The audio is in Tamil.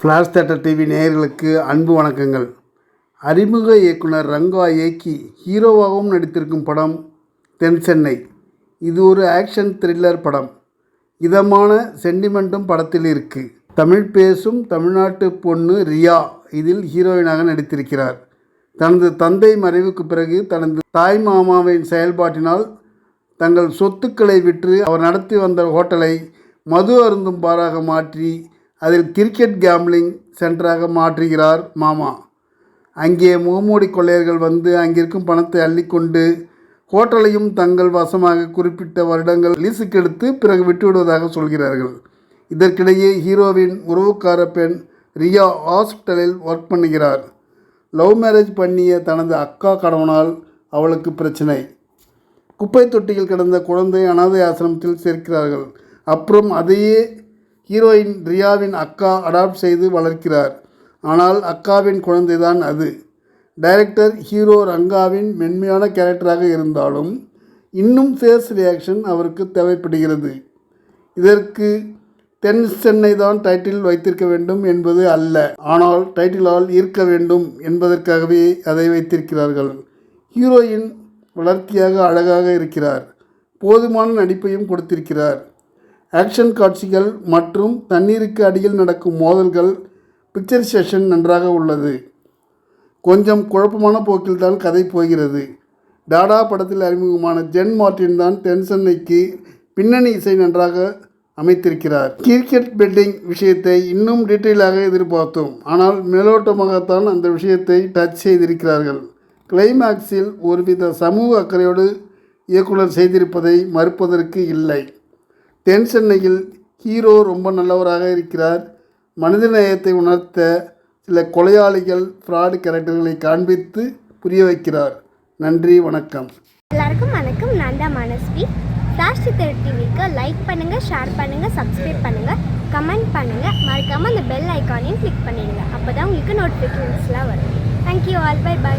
ஃப்ளாஷ் தேட்டர் டிவி நேயர்களுக்கு அன்பு வணக்கங்கள். அறிமுக இயக்குனர் ரங்கா இயக்கி ஹீரோவாகவும் நடித்திருக்கும் படம் தென் சென்னை. இது ஒரு ஆக்ஷன் த்ரில்லர் படம். இதமான சென்டிமெண்ட்டும் படத்தில் இருக்குது தமிழ் பேசும் தமிழ்நாட்டு பொண்ணு ரியா இதில் ஹீரோயினாக நடித்திருக்கிறார். தனது தந்தை மறைவுக்கு பிறகு தனது தாய் மாமாவின் செயல்பாட்டினால் தங்கள் சொத்துக்களை விற்று அவர் நடத்தி வந்த ஹோட்டலை மது அருந்தும் பாராக மாற்றி அதில் கிரிக்கெட் கேம்லிங் சென்டராக மாற்றுகிறார் மாமா. அங்கே முகமூடி கொள்ளையர்கள் வந்து அங்கிருக்கும் பணத்தை அள்ளிக்கொண்டு ஹோட்டலையும் தங்கள் வசமாக குறிப்பிட்ட வருடங்கள் லீஸுக்கு எடுத்து பிறகு விட்டுவிடுவதாக சொல்கிறார்கள். இதற்கிடையே ஹீரோவின் உறவுக்கார பெண் ரியா ஹாஸ்பிட்டலில் ஒர்க் பண்ணுகிறார். லவ் மேரேஜ் பண்ணிய தனது அக்கா கணவனால் அவளுக்கு பிரச்சனை. குப்பை தொட்டியில் கிடந்த குழந்தை அனாதை ஆசிரமத்தில் சேர்க்கிறார்கள். அப்புறம் அதையே ஹீரோயின் ரியாவின் அக்கா அடாப்ட் செய்து வளர்க்கிறார். ஆனால் அக்காவின் குழந்தைதான் அது. டைரக்டர் ஹீரோ ரங்காவின் மென்மையான கேரக்டராக இருந்தாலும் இன்னும் ஃபேஸ் ரியாக்ஷன் அவருக்கு தேவைப்படுகிறது. இதற்கு தென் சென்னை தான் டைட்டில் வைத்திருக்க வேண்டும் என்பது அல்ல. ஆனால் டைட்டிலால் ஈர்க்க வேண்டும் என்பதற்காகவே அதை வைத்திருக்கிறார்கள். ஹீரோயின் வளர்த்தியாக அழகாக இருக்கிறார். போதுமான நடிப்பையும் கொடுத்திருக்கிறார். ஆக்ஷன் காட்சிகள் மற்றும் தண்ணீருக்கு அடியில் நடக்கும் மோதல்கள் பிக்சர் செஷன் நன்றாக உள்ளது. கொஞ்சம் குழப்பமான போக்கில் தான் கதை போகிறது. டாடா படத்தில் அறிமுகமான ஜென் மார்ட்டின் தான் டென்சென்னைக்கு பின்னணி இசை நன்றாக அமைத்திருக்கிறார். கிரிக்கெட் பெட்டிங் விஷயத்தை இன்னும் டீட்டெயிலாக எதிர்பார்த்தோம். ஆனால் மேலோட்டமாகத்தான் அந்த விஷயத்தை டச் செய்திருக்கிறார்கள். கிளைமேக்ஸில் ஒருவித சமூக அக்கறையோடு இயக்குனர் செய்திருப்பதை மறுப்பதற்கு இல்லை. தென் சென்னையில் ஹீரோ ரொம்ப நல்லவராக இருக்கிறார். மனிதநேயத்தை உணர்த்த சில கொலையாளிகள் ஃப்ராடு கேரக்டர்களை காண்பித்து புரிய வைக்கிறார். நன்றி வணக்கம். எல்லாருக்கும் வணக்கம். நான் தான் மனஸ்வி. ஃப்ளாஷ் டிவிக்கு லைக் பண்ணுங்கள் ஷேர் பண்ணுங்கள் சப்ஸ்கிரைப் பண்ணுங்கள் கமெண்ட் பண்ணுங்கள் மறக்காமல் அந்த பெல் ஐக்கானையும் கிளிக் பண்ணிடுங்க. அப்போ தான் உங்களுக்கு நோட்டிஃபிகேஷன்ஸ்லாம் வரும். Thank you all by by